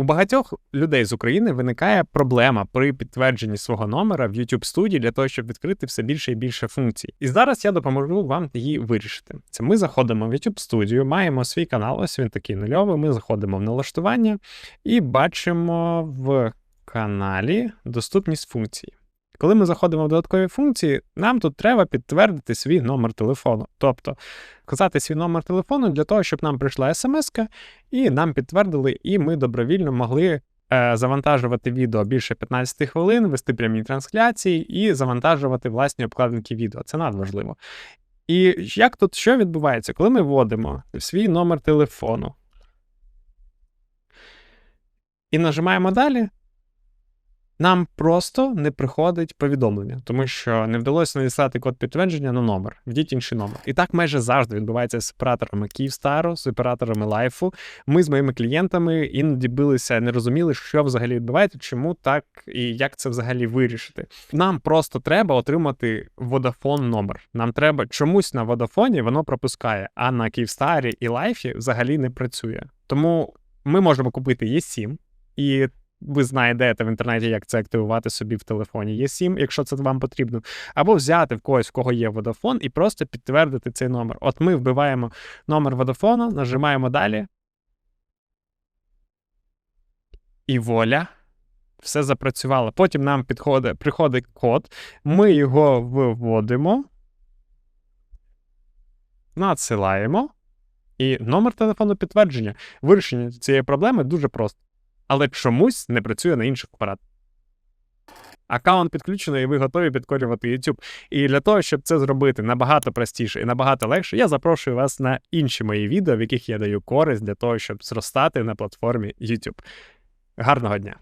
У багатьох людей з України виникає проблема при підтвердженні свого номера в YouTube студії для того, щоб відкрити все більше і більше функцій. І зараз я допоможу вам її вирішити. Це ми заходимо в YouTube студію, маємо свій канал, ось він такий нульовий. Ми заходимо в налаштування і бачимо в каналі доступність функцій. Коли ми заходимо в додаткові функції, нам тут треба підтвердити свій номер телефону. Тобто вказати свій номер телефону для того, щоб нам прийшла смс і нам підтвердили, і ми добровільно могли е, завантажувати відео більше 15 хвилин, вести прямі трансляції і завантажувати власні обкладинки відео. Це надважливо. І як тут що відбувається, коли ми вводимо свій номер телефону і нажимаємо далі, нам просто не приходить повідомлення, тому що не вдалося надіслати код підтвердження на номер. Вдіть інший номер. І так майже завжди відбувається з операторами Київстару, з операторами лайфу. Ми з моїми клієнтами іноді билися, не розуміли, що взагалі відбувається, чому так і як це взагалі вирішити. Нам просто треба отримати Vodafone номер. Нам треба чомусь на Vodafone воно пропускає, а на Київстарі і лайфі взагалі не працює. Тому ми можемо купити Є7, і ви знаєте в інтернеті, як це активувати собі в телефоні. Є 7, якщо це вам потрібно, або взяти в когось, в кого є Vodafone, і просто підтвердити цей номер. От ми вбиваємо номер Vodafone, нажимаємо далі. І воля. Все запрацювало. Потім нам підходить, приходить код, ми його виводимо, надсилаємо. І номер телефону підтвердження. Вирішення цієї проблеми дуже просто але чомусь не працює на інших апаратах. Аккаунт підключено, і ви готові підкорювати YouTube. І для того, щоб це зробити набагато простіше і набагато легше, я запрошую вас на інші мої відео, в яких я даю користь для того, щоб зростати на платформі YouTube. Гарного дня!